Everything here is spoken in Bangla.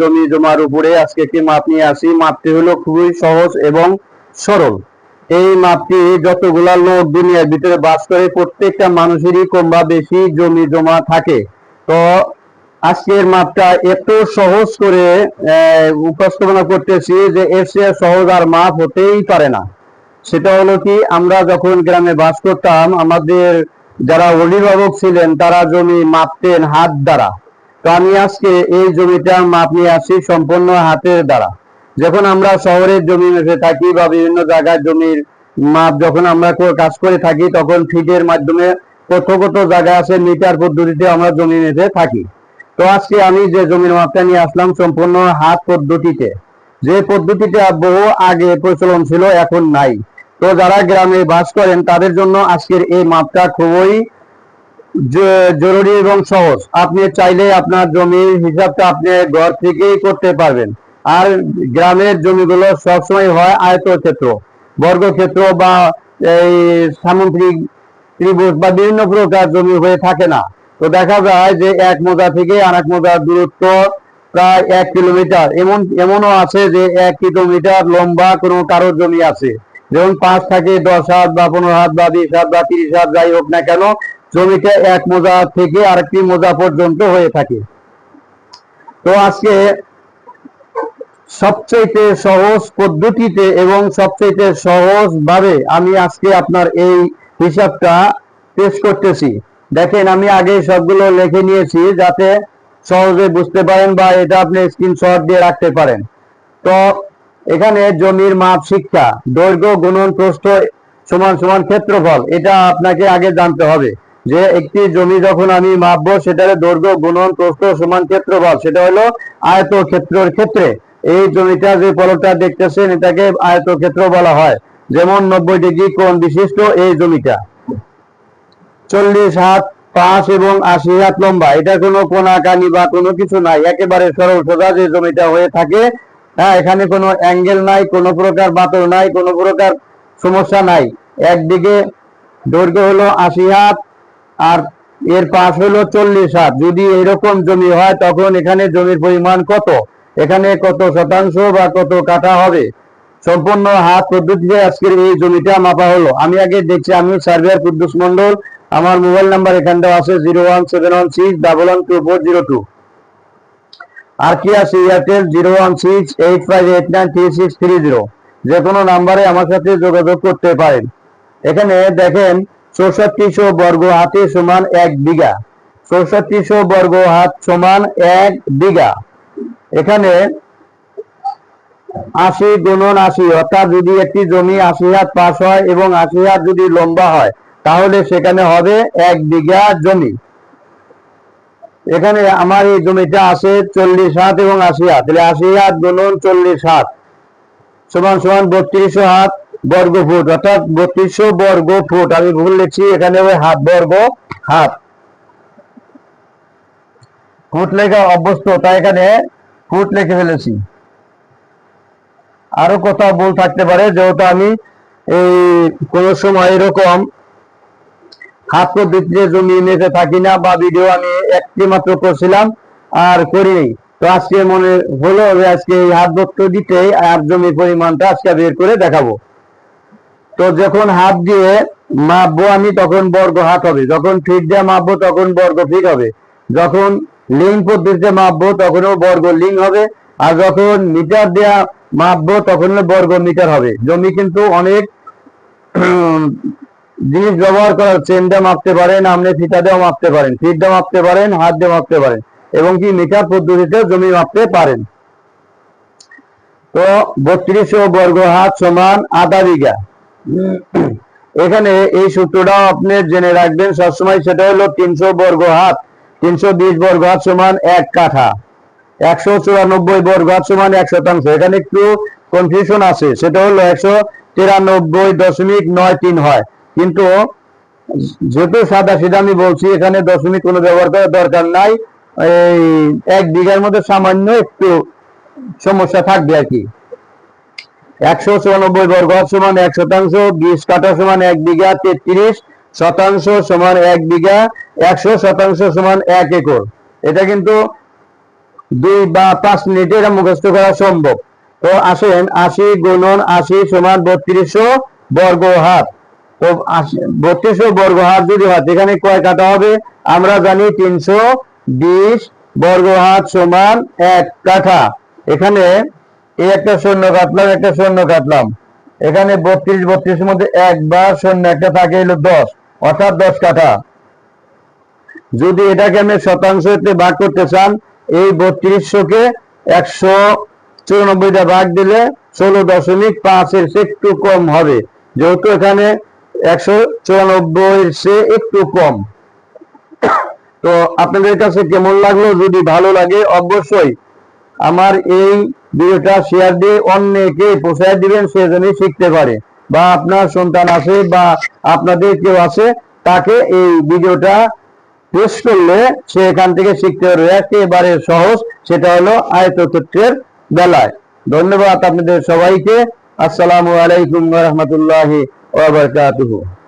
জমি জমার উপরে আজকে মাপ নিয়ে আসি। মাপটি হলো খুবই সহজ এবং সরল। এই মাপটি যতগুলা লোক প্রত্যেকটা মানুষেরই কম বা বেশি জমি জমা থাকে। তো আজকের মাপটা এত সহজ করে উপস্থাপনা করতেছি যে এর সহজ আর মাপ হতেই পারে না। সেটা হলো কি, আমরা যখন গ্রামে বাস করতাম, আমাদের যারা অভিভাবক ছিলেন, তারা জমি মাপতেন হাত দ্বারা। তো আমি আজকে এই জমিটা মাপ নিয়ে আসি সম্পূর্ণ হাতের দ্বারা। যখন আমরা শহরের জমি মেপে থাকি বা বিভিন্ন জায়গায় জমির মাপ যখন আমরা কাজ করে থাকি, তখন ফিটের মাধ্যমে কত কত জায়গা আছে, মিটার পদ্ধতিতে আমরা জমি মেপে থাকি। তো আজকে আমি যে জমির মাপটা নিয়ে আসলাম সম্পূর্ণ হাত পদ্ধতিতে। যে পদ্ধতিটা বহু আগে প্রচলন ছিল, এখন নাই। তো যারা গ্রামে বাস করেন, তাদের জন্য আজকের এই মাপটা খুবই জরুরি এবং সহজ। আপনি চাইলে আপনার জমির হিসাবটা আপনি ঘর থেকেই করতে পারবেন। আর গ্রামের জমিগুলো সবসময় হয় আয়তক্ষেত্র, বর্গক্ষেত্র বা এই সামুদ্রিক ত্রিভুজ বা বিভিন্ন প্রকার জমি হয়ে থাকে না। তো দেখা যায় যে এক মোজা থেকে আর এক মোজার দূরত্ব প্রায় এক কিলোমিটার। এমন, এমনও আছে যে এক কিলোমিটার লম্বা কোনো কারোর জমি আছে। যেমন পাঁচ থাকে, দশ হাত বা পনেরো হাত বা বিশ হাত বা তিরিশ হাত, যাই হোক না কেন জমিটা এক মোজা থেকে আরেকটি মোজা পর্যন্ত হয়ে থাকে। তো আজকে সবচেয়ে সহজ পদ্ধতিতে এবং সবচেয়ে সহজ ভাবে আমি আজকে আপনার এই হিসাবটা পেশ করতেছি। দেখেন, আমি আগে সবগুলো লিখে নিয়েছি যাতে সহজে বুঝতে পারেন বা এটা আপনি স্ক্রিনশট দিয়ে রাখতে পারেন। তো এখানে জমির মাপ, শিক্ষা, দৈর্ঘ্য, গুণন, প্রস্থ সমান সমান ক্ষেত্রফল, এটা আপনাকে আগে জানতে হবে। যে একটি জমি যখন আমি মাপবো, সেটার দৈর্ঘ্য, গুণন, প্রস্থ সমান ক্ষেত্রফল, সেটা হলো আয়ত ক্ষেত্রের ক্ষেত্রে। এই জমিটা যে পলকটা দেখতেছেন, এটাকে আয়ত ক্ষেত্র বলা হয়। যেমন নব্বই ডিগ্রি কোণ বিশিষ্ট এই জমিটা। চল্লিশ হাত পাঁচ এবং আশি হাত লম্বা, এটা কোনো কোনাকানি বা কোনো কিছু নাই। একেবারে সরল সোজা যে জমিটা হয়ে থাকে হ্যাঁ এখানে কোনো অ্যাঙ্গেল নাই, কোনো প্রকার বাতর নাই, কোনো প্রকার সমস্যা নাই। একদিকে দৈর্ঘ্য হলো আশি হাত আর এর পাশ হলো চল্লিশ হাত। যদি এরকম জমি হয়, তখন এখানে জমির পরিমাণ কত? এখানে কত শতাংশ বা কত কাটা হবে? সম্পূর্ণ হাত পদ্ধতিতে আজকের এই জমিটা মাপা হলো। আমি আগে দেখছি আমি সার্ভেয়ার কুদ্দুস মন্ডল আমার মোবাইল নাম্বার এখানটাও আছে, zero one seven one six double one two four zero two. আর কি Airtel zero one six eight five eight nine three six three zero যে কোনো নাম্বারে আমার সাথে যোগাযোগ করতে পারেন। এখানে দেখেন, চৌষট্টিশো বর্গ হাতে সমান এক বিঘা। চৌষট্টিশো বর্গ হাত সমান এক বিঘা। এখানে আশি গুণন আশি, অর্থাৎ যদি একটি জমি আশি হাত পাশ হয় এবং আশি হাত যদি লম্বা হয়, তাহলে সেখানে হবে এক বিঘা জমি। এখানে আমার এই জমিটা আছে চল্লিশ হাত এবং আশি হাত। তাহলে আশি হাত গুণন চল্লিশ হাত। সমান সমান বত্রিশশো হাত বর্গ ফুট। অর্থাৎ বত্রিশশো বর্গ ফুট। আমি ভুল লিখছি, এখানে ওই হাত বর্গ হাত। ফুট লেখা অভ্যস্ত, তাই এখানে ফুট লিখে ফেলেছি। আরও কোথাও ভুল থাকতে পারে, যেহেতু আমি এই কোন সময় এরকম হাত পদ্ধতিতে জমি নিতে থাকি না বা ভিডিও আমি একটি মাত্র করছিলাম আর করিনি তো আজকে মনে হলো যে আজকে এই হাত পদ্ধতিতে আর জমির পরিমাণটা আজকে বের করে দেখাবো। তো যখন হাত দিয়ে মাপবো আমি, তখন বর্গ হাত হবে। যখন ফিট দিয়ে মাপবো, তখন বর্গ ফিট হবে। যখন লিং পদ্ধতিতে মাপবো, তখনও বর্গ লিং হবে। আর যখন মিটার দেয়া মাপবো তখন বর্গ মিটার হবে। জমি কিন্তু অনেক জিনিস ব্যবহার করা চেন দিয়ে মাপতে পারেন আপনি ফিতা দিয়েও মাপতে পারেন ফিট দিয়ে মাপতে পারেন, হাত দিয়ে মাপতে পারেন, এবং কি মিটার পদ্ধতিতে জমি মাপতে পারেন। তো বত্রিশশো বর্গ হাত সমান আধা বিঘা। এখানে এই সূত্রটাও আপনি জেনে রাখবেন, সবসময় সেটা হলো তিনশো বর্গ হাত, তিনশো বিশ বর্গ হাত সমান এক কাঠা, একশো চুরানব্বই বর্গ হাত সমান এক শতাংশ। এখানে একটু কনফিউশন আছে, সেটা হলো একশো তিরানব্বই দশমিক নয় তিন হয়। কিন্তু যেহেতু সাদা সিধা আমি বলছি, এখানে দশমিক কোনো ব্যবহার করার দরকার নাই। এই এক বিঘার মধ্যে সামান্য একটু সমস্যা থাকবে আর কি। একশো চুরানব্বই বর্গ সমান এক শতাংশ, বিশ কাঠা সমান এক বিঘা, তেত্রিশ শতাংশ সমান এক বিঘা, একশো শতাংশ সমান এক একর। এটা কিন্তু দুই বা পাঁচ মিনিটে এটা মুখস্থ করা সম্ভব। তো আসেন আশি গুণন আশি সমান বত্রিশশো বর্গ হাত বত্রিশশো বর্গ হাত যদি হয় এখানে কয় কাটা হবে? আমরা জানি তিনশো বিশ বর্গ হাত সমান এক কাঠা। এখানে এই একটা শূন্য কাটলাম, একটা শূন্য কাটলাম। এখানে বত্রিশ, বত্রিশের মধ্যে একবার শূন্য একটা থাকে হলো দশ। অর্থাৎ দশ কাঠা। যদি এটাকে আমি শতাংশতে ভাগ করতে চান, এই বত্রিশশোকে একশো চুরানব্বইটা ভাগ দিলে ষোলো দশমিক পাঁচের একটু কম হবে। যেহেতু এখানে একশো চুরানব্বই চেয়ে একটু কম। তো আপনাদের কাছে কেমন লাগল? যদি ভালো লাগে, অবশ্যই আমার এই ভিডিওটা শেয়ার দিয়ে অন্যকে দিবেন, সে শিখতে পারে। বা আপনার সন্তান আছে বা আপনাদের কেউ আছে, তাকে এই ভিডিওটা পেশ করলে সে এখান থেকে শিখতে পারবে। একেবারে সহজ, সেটা হলো আয়তক্ষেত্রের বেলায়। ধন্যবাদ আপনাদের সবাইকে। আসসালামু আলাইকুম রহমতুল্লাহি wabarakatuh.